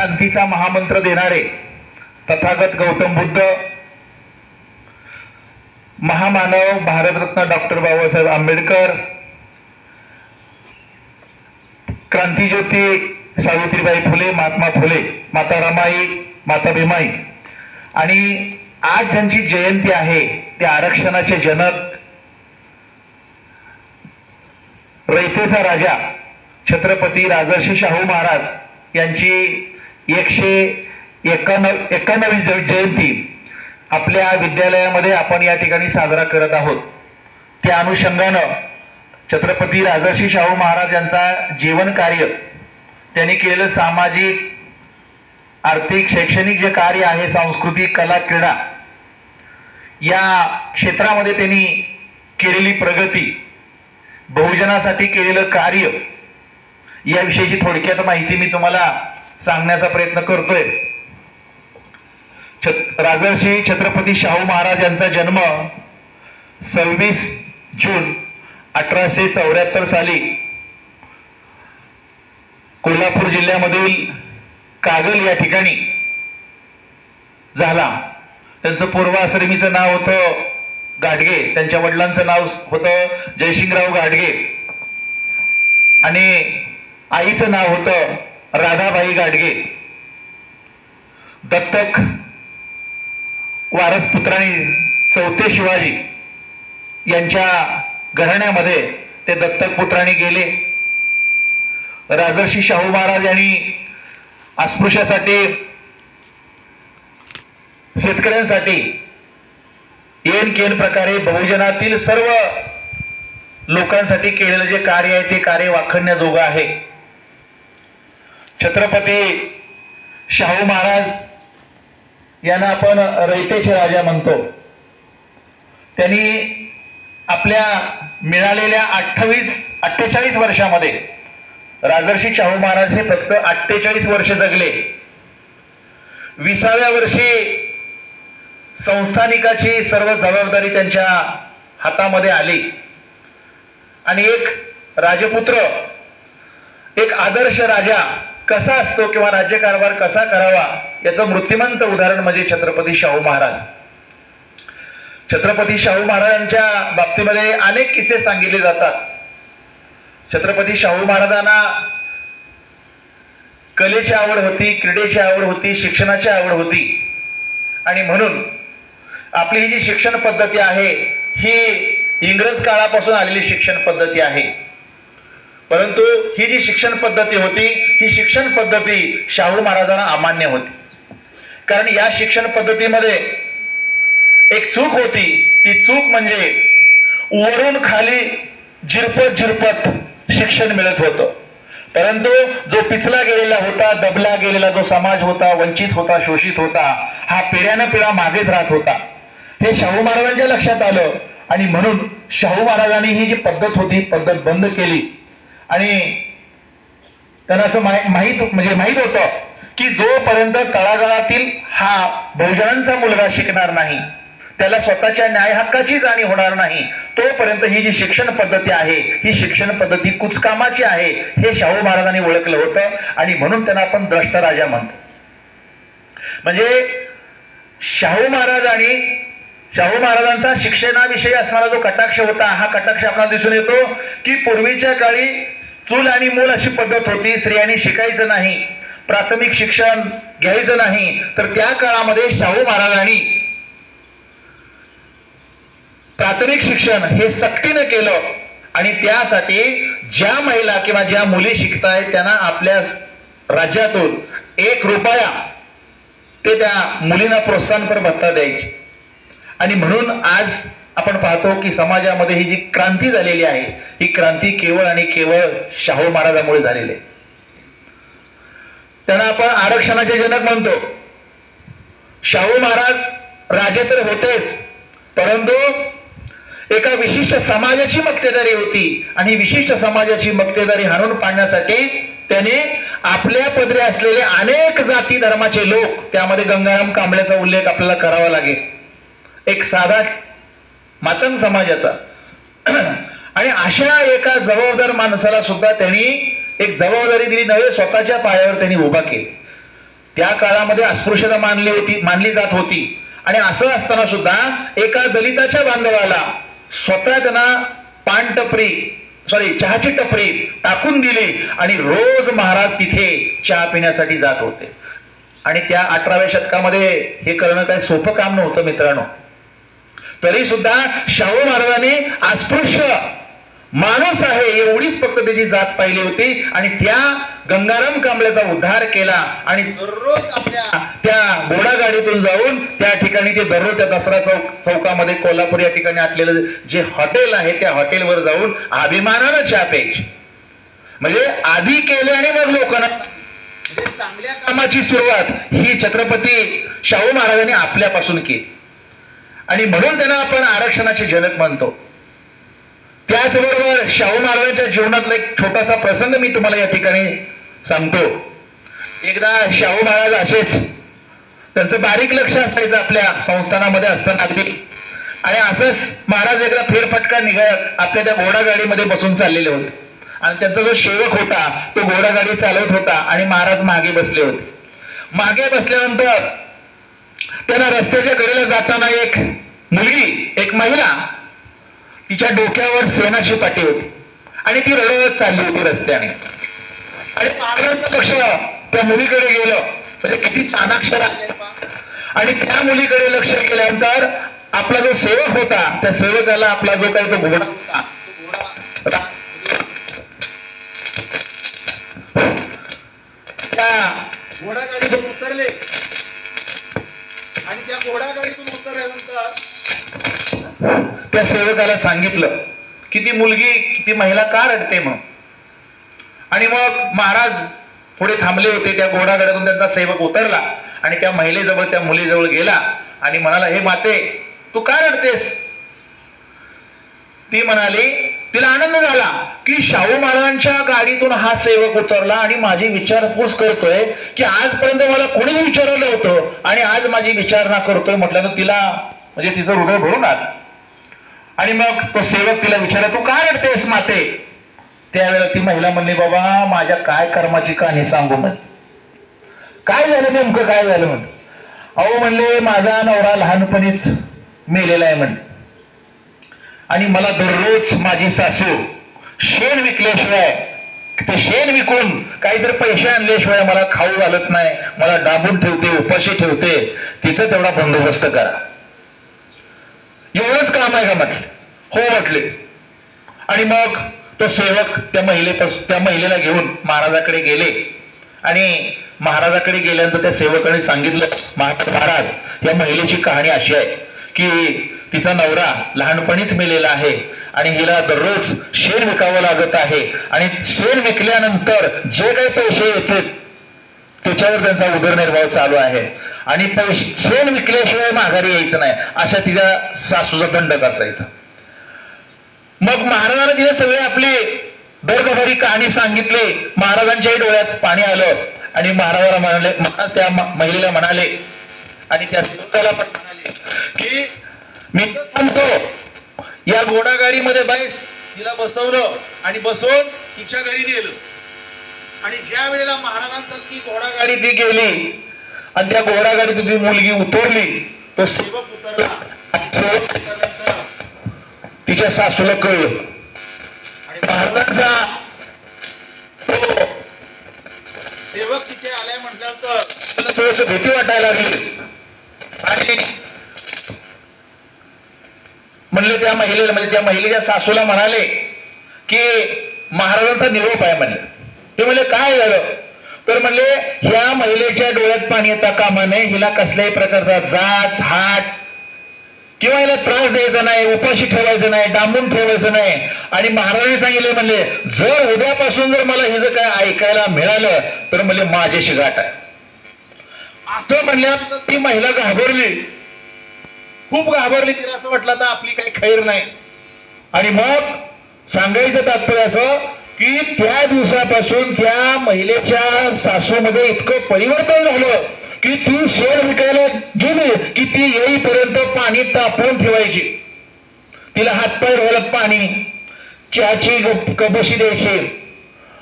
शांतीचा महामंत्र देणारे तथागत गौतम बुद्ध महामानव भारतरत्न डॉक्टर बाबासाहेब आंबेडकर क्रांतीज्योती सावित्रीबाई फुले महात्मा फुले माता रमाई माता भीमाई. आणि आज ज्यांची जयंती आहे ते आरक्षणाचे जनक रयतेचा राजा छत्रपती राजर्षी शाहू महाराज यांची एकशे एकाण्णव एकाण्णवी जयंती आपल्या विद्यालयामध्ये आपण या ठिकाणी साजरा करत आहोत. त्या अनुषंगानं छत्रपती राजर्षी शाहू महाराज यांचा जीवन कार्य त्यांनी केलेलं सामाजिक आर्थिक शैक्षणिक जे कार्य आहे सांस्कृतिक कला क्रीडा या क्षेत्रामध्ये त्यांनी केलेली प्रगती बहुजनासाठी केलेलं कार्य याविषयीची थोडक्यात माहिती मी तुम्हाला सांगण्याचा प्रयत्न करतोय. राजर्षी छत्रपती शाहू महाराज यांचा जन्म सव्वीस जून अठराशे चौऱ्याहत्तर साली कोल्हापूर जिल्ह्यामधील कागल या ठिकाणी झाला. त्यांचं पूर्वाश्रमीचं नाव होतं गाडगे त्यांच्या वडिलांचं नाव होतं जयसिंगराव गाडगे आणि आईचं नाव होतं राधाबाई गाडगे दत्तक वारसपुत्रांनी चौथे शिवाजी यांच्या घराण्यामध्ये ते दत्तक पुत्रांनी गेले. राजर्षी शाहू महाराज यांनी अस्पृश्यासाठी शेतकऱ्यांसाठी येन केन प्रकारे बहुजनातील सर्व लोकांसाठी केलेलं जे कार्य आहे ते कार्य वाखण्याजोगं आहे. छत्रपती शाहू महाराज यांना आपण रयतेचे राजा म्हणतो. त्यांनी आपल्या मिळालेल्या अठ्ठावीस अठ्ठेचाळीस वर्षामध्ये राजर्षी शाहू महाराज हे फक्त अठ्ठेचाळीस वर्ष जगले. विसाव्या वर्षी संस्थानिकाची सर्व जबाबदारी त्यांच्या हातामध्ये आली. आणि एक राजपुत्र एक आदर्श राजा कसा असतो किंवा राज्यकारभार कसा करावा याचं मृत्युमंत उदाहरण म्हणजे छत्रपती शाहू महाराज. छत्रपती शाहू महाराजांच्या बाबतीमध्ये अनेक किस्से सांगितले जातात. छत्रपती शाहू महाराजांना कलेची आवड होती क्रीडेची आवड होती शिक्षणाची आवड होती. आणि म्हणून आपली ही जी शिक्षण पद्धती आहे ही इंग्रज काळापासून आलेली शिक्षण पद्धती आहे. परंतु ही जी शिक्षण पद्धती होती ही शिक्षण पद्धती शाहू महाराजांना अमान्य होती. कारण या शिक्षण पद्धतीमध्ये एक चूक होती. ती चूक म्हणजे वरून खाली झिरपत झिरपत शिक्षण मिळत होतं. परंतु जो पिचला गेलेला होता दबला गेलेला जो समाज होता वंचित होता शोषित होता हा पिढ्यानं पिढा मागेच राहत होता. हे शाहू महाराजांच्या लक्षात आलं आणि म्हणून शाहू महाराजांनी ही जी पद्धत होती पद्धत बंद केली. आणि त्यांना असं माहीत माहीत म्हणजे माहीत होतं की जोपर्यंत तळागाळातील हा बहुजनांचा मुलगा शिकणार नाही त्याला स्वतःच्या न्याय हक्काची जाणीव होणार नाही तोपर्यंत ही जी शिक्षण पद्धती आहे ही शिक्षण पद्धती कुचकामाची आहे हे शाहू महाराजांनी ओळखलं होतं आणि म्हणून त्यांना आपण द्रष्ट राजा म्हणतो. म्हणजे शाहू महाराजांनी शाहू महाराजांचा शिक्षणाविषयी असणारा जो कटाक्ष होता हा कटाक्ष आपल्याला दिसून येतो की पूर्वीच्या काळी चूल आणि मूल अशी पद्धत होती. स्त्रियांनी शिकायचं नाही प्राथमिक शिक्षण घ्यायचं नाही तर त्या काळामध्ये शाहू महाराजांनी प्राथमिक शिक्षण हे सक्तीनं केलं. आणि त्यासाठी ज्या महिला किंवा ज्या मुली शिकतायत त्यांना आपल्या राज्यातून एक रुपया ते त्या मुलींना प्रोत्साहनपर भत्ता द्यायचे. आणि म्हणून आज आपण पाहतो की समाजामध्ये ही जी क्रांती झालेली आहे ही क्रांती केवळ आणि केवळ शाहू महाराजांमुळे झालेली आहे. त्यांना आपण आरक्षणाचे जनक म्हणतो. शाहू महाराज राजे तर होतेच परंतु एका विशिष्ट समाजाची मक्तेदारी होती आणि विशिष्ट समाजाची मक्तेदारी हाणून पाडण्यासाठी त्याने आपल्या पदरी असलेले अनेक जाती धर्माचे लोक त्यामध्ये गंगाराम कांबळ्याचा उल्लेख आपल्याला करावा लागेल. एक साधा मातंग समाजाचा. आणि अशा एका जबाबदार माणसाला सुद्धा त्यांनी एक जबाबदारी दिली नव्हे स्वतःच्या पायावर त्यांनी उभा केली. त्या काळामध्ये अस्पृश्यता मानली होती मानली जात होती. आणि असं असताना सुद्धा एका दलिताच्या बांधवाला स्वतः त्यांना पान टपरी सॉरी चहाची टपरी टाकून दिली आणि रोज महाराज तिथे चहा पिण्यासाठी जात होते. आणि त्या अठराव्या शतकामध्ये हे करणं काही सोपं काम नव्हतं मित्रांनो. तरी सुद्धा शाहू महाराजांनी अस्पृश्य माणूस आहे एवढीच फक्त त्याची जात पाहिली होती. आणि त्या गंगाराम कांबळेचा उद्धार केला. आणि दररोज आपल्या त्या घोडागाडीतून जाऊन त्या ठिकाणी ते दररोज त्या दसरा चौक चौकामध्ये कोल्हापूर या ठिकाणी असलेलं जे हॉटेल आहे त्या हॉटेलवर जाऊन अभिमानानं चहा प्यायची. म्हणजे आधी केले आणि मग लोकांना. म्हणजे चांगल्या कामाची सुरुवात ही छत्रपती शाहू महाराजांनी आपल्यापासून केली. आणि म्हणून त्यांना आपण आरक्षणाचे जनक म्हणतो. त्याचबरोबर शाहू महाराजांच्या जीवनातला एक छोटासा प्रसंग मी तुम्हाला या ठिकाणी सांगतो. एकदा शाहू महाराज असेच त्यांचं बारीक लक्ष असायचं आपल्या संस्थानामध्ये असताना अगदी आणि असंच महाराज एकदा फेरफटका निघा आपल्या त्या घोडागाडीमध्ये बसून चाललेले होते. आणि त्यांचा जो सेवक होता तो घोडागाडी चालवत होता आणि महाराज मागे बसले होते. मागे बसल्यानंतर त्यांना रस्त्याच्या कडेला जाताना एक मुलगी एक महिला तिच्या डोक्यावर सेनाची पाठी होती. आणि ती रडत चालली होती रस्त्याने. आणि महाराजांचं लक्ष त्या मुलीकडे गेलं. म्हणजे किती चाणाक्षर आणि त्या मुलीकडे लक्ष केल्यानंतर आपला जो सेवक होता त्या सेवकाला आपला जो काही तो घोडा होता तो घोडा त्या घोडागाडीतून उतरले आणि त्या घोडागाडीतून उतरल्यानंतर त्या सेवकाला सांगितलं की ती मुलगी ती महिला का रडते म्हणून आणि मग महाराज पुढे थांबले होते त्या घोडागाड्यातून त्यांचा सेवक उतरला आणि त्या महिलेजवळ त्या मुलीजवळ गेला आणि म्हणाला हे माते तू का रडतेस? ती म्हणाली तिला आनंद झाला की शाहू महाराजांच्या गाडीतून हा सेवक उतरला आणि माझी विचारपूस करतोय की आजपर्यंत मला कोणीच विचारलं होतं आणि आज माझी विचारणा करतोय म्हटल्यानं तिला म्हणजे तिचं हृदय भरून आलं. आणि मग तो सेवक तिला विचारा तू का रडतेस माते? त्यावेळेला ती महिला म्हणली बाबा माझ्या काय कर्माची कहाणी सांगू म्हणे. काय झालं नेमकं? काय झालं म्हण? अहो म्हणले माझा नवरा लहानपणीच मेलेला आहे म्हण. आणि मला दररोज माझी सासू शेण विकल्याशिवाय ते शेण विकून काहीतरी पैसे आणल्याशिवाय मला खाऊ घालत नाही मला डांबून ठेवते उपाशी ठेवते तिचा तेवढा बंदोबस्त करा. एवढंच काम आहे का म्हटलं? हो म्हटले. आणि मग तो सेवक त्या महिलेपास त्या महिलेला घेऊन महाराजाकडे गेले. आणि महाराजाकडे गेल्यानंतर त्या सेवकाने सांगितलं महाराज महाराज या महिलेची कहाणी अशी आहे की तिचा नवरा लहानपणीच मेलेला आहे आणि हिला दररोज शेण विकावं लागत आहे आणि शेण विकल्यानंतर जे काही पैसे येतात त्याच्यावर त्यांचा उदरनिर्वाह चालू आहे. आणि पैसे शेण विकल्याशिवाय माघारी यायचं नाही. अशा तिच्या सासूचा दंडक असायचा मग महाराजांना तिने सगळे आपले दर्दभरी कहाणी सांगितले. महाराजांच्याही डोळ्यात पाणी आलं आणि महाराजाला म्हणाले त्या महिलेला म्हणाले आणि त्या सेवकाला पण म्हणाले की मी सांगतो थांबतो. या घोडागाडीमध्ये बाईस तिला बसवलं आणि बसवून तिच्या घरी नेलं. आणि ज्या वेळेला महाराजांचा ती घोडागाडी गाडी ती गेली आणि त्या घोडागाडीतून ती मुलगी उतरली तो सेवक उतरला. तिच्या सासूला कळलं. आणि महाराजांचा तो सेवक तिथे आलाय म्हटल्यानंतर तिला थोडस भीती वाटायला लागली. आणि म्हणले त्या महिलेला म्हणजे त्या महिलेच्या सासूला म्हणाले की महाराजांचा निरोप आहे म्हणले. ते म्हणले काय झालं? तर म्हणले ह्या महिलेच्या डोळ्यात पाणी येता कामा नये हिला कसल्याही प्रकारचा जाच हात किंवा हिला त्रास द्यायचा नाही उपाशी ठेवायचं नाही डांबून ठेवायचं नाही. आणि महाराजांनी सांगितले म्हणले जर उद्यापासून जर मला हिचं काय ऐकायला मिळालं तर म्हणजे माझ्याशी गाठ आहे. असं म्हणल्यानंतर ती महिला घाबरली. खूप घाबरली तिला असं वाटलं तर आपली काही खैर नाही. आणि मग सांगायचं तात्पर्य असं की त्या दिवसापासून त्या महिलेच्या सासूमध्ये इतकं परिवर्तन झालं की ती शेर विकायला गेली की ती येईपर्यंत पाणी तापवून ठेवायची. तिला हातपाय धुवायला पाणी चहाची ग- कबशी द्यायची.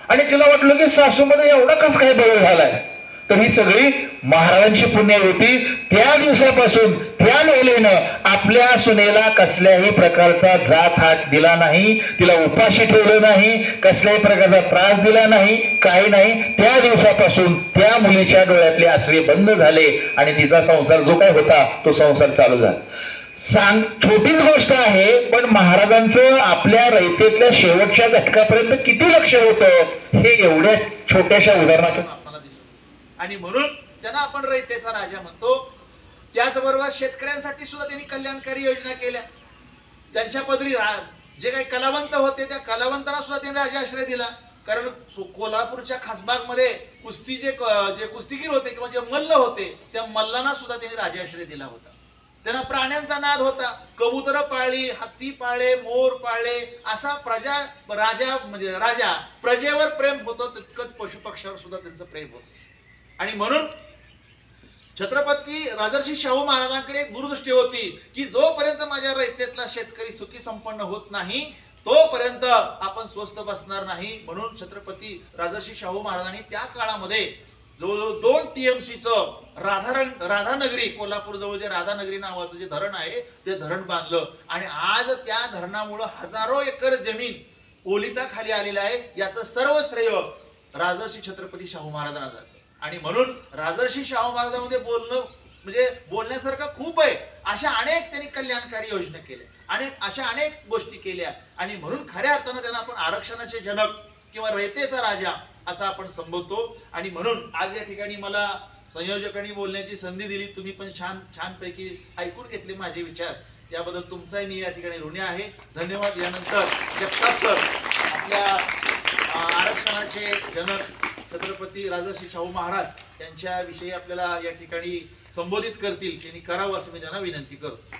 आणि तिला वाटलं की सासूमध्ये एवढा कस काय बदल झालाय? तर ही सगळी महाराजांची पुण्य होती. त्या दिवसापासून त्या महिलेनं आपल्या सुनेला कसल्याही प्रकारचा जाच हात दिला नाही तिला उपाशी ठेवलं नाही कसल्याही प्रकारचा त्रास दिला नाही काही नाही. त्या दिवसापासून त्या मुलीच्या डोळ्यातले आसरे बंद झाले आणि तिचा संसार जो काय होता तो संसार चालू झाला. सांग छोटीच गोष्ट आहे पण महाराजांचं आपल्या रयतेतल्या शेवटच्या घटकापर्यंत किती लक्ष होतं हे एवढ्या छोट्याशा उदाहरणातून आणि म्हणून त्यांना आपण रयतेचा राजा म्हणतो त्याचबरोबर शेतकऱ्यांसाठी सुद्धा त्यांनी कल्याणकारी योजना केल्या. त्यांच्या पदरी जे काही कलावंत होते त्या कलावंतांना सुद्धा त्यांनी राजा आश्रय दिला. कारण कोल्हापूरच्या कोल्हापूरच्या खासबागमध्ये कुस्ती जे जे कुस्तीगीर होते किंवा जे मल्ल होते त्या मल्लांना सुद्धा त्यांनी राजाश्रय दिला होता. त्यांना प्राण्यांचा नाद होता. कबूतर पाळली हत्ती पाळले मोर पाळले असा प्रजा राजा म्हणजे राजा प्रजेवर प्रेम होतं तितकंच पशुपक्ष्यावर सुद्धा त्यांचं प्रेम होतं. आणि म्हणून छत्रपती राजर्षी शाहू महाराजांकडे एक दूरदृष्टी होती की जोपर्यंत माझ्या रयतेतला शेतकरी सुखी संपन्न होत नाही तोपर्यंत आपण स्वस्त बसणार नाही. म्हणून छत्रपती राजर्षी शाहू महाराजांनी त्या काळामध्ये जवळजवळ दोन टीएमसीचं राधारंग राधानगरी कोल्हापूर जवळ जे राधानगरी नावाचं जे धरण आहे ते धरण बांधलं. आणि आज त्या धरणामुळं हजारो एकर जमीन ओलिताखाली आलेलं आहे. याचं सर्व श्रेय राजर्षी छत्रपती शाहू महाराजांना आणि म्हणून राजर्षी शाहू महाराजांमध्ये बोलणं म्हणजे बोलण्यासारखं खूप आहे. अशा अनेक त्यांनी कल्याणकारी योजना केल्या. अनेक अशा अनेक गोष्टी केल्या. आणि म्हणून खऱ्या अर्थानं त्यांना आपण आरक्षणाचे जनक किंवा रयतेचा राजा असं आपण संबोधतो. आणि म्हणून आज या ठिकाणी मला संयोजकांनी बोलण्याची संधी दिली. तुम्ही पण छान छानपैकी ऐकून घेतले माझे विचार. त्याबद्दल तुमचाही मी या ठिकाणी ऋणी आहे. धन्यवाद. यानंतर जगताप सर आपल्या आरक्षणाचे जनक छत्रपती राजर्षी शाहू महाराज यांच्याविषयी आपल्याला या ठिकाणी संबोधित करतील त्यांनी करावं असं मी त्यांना विनंती करतो.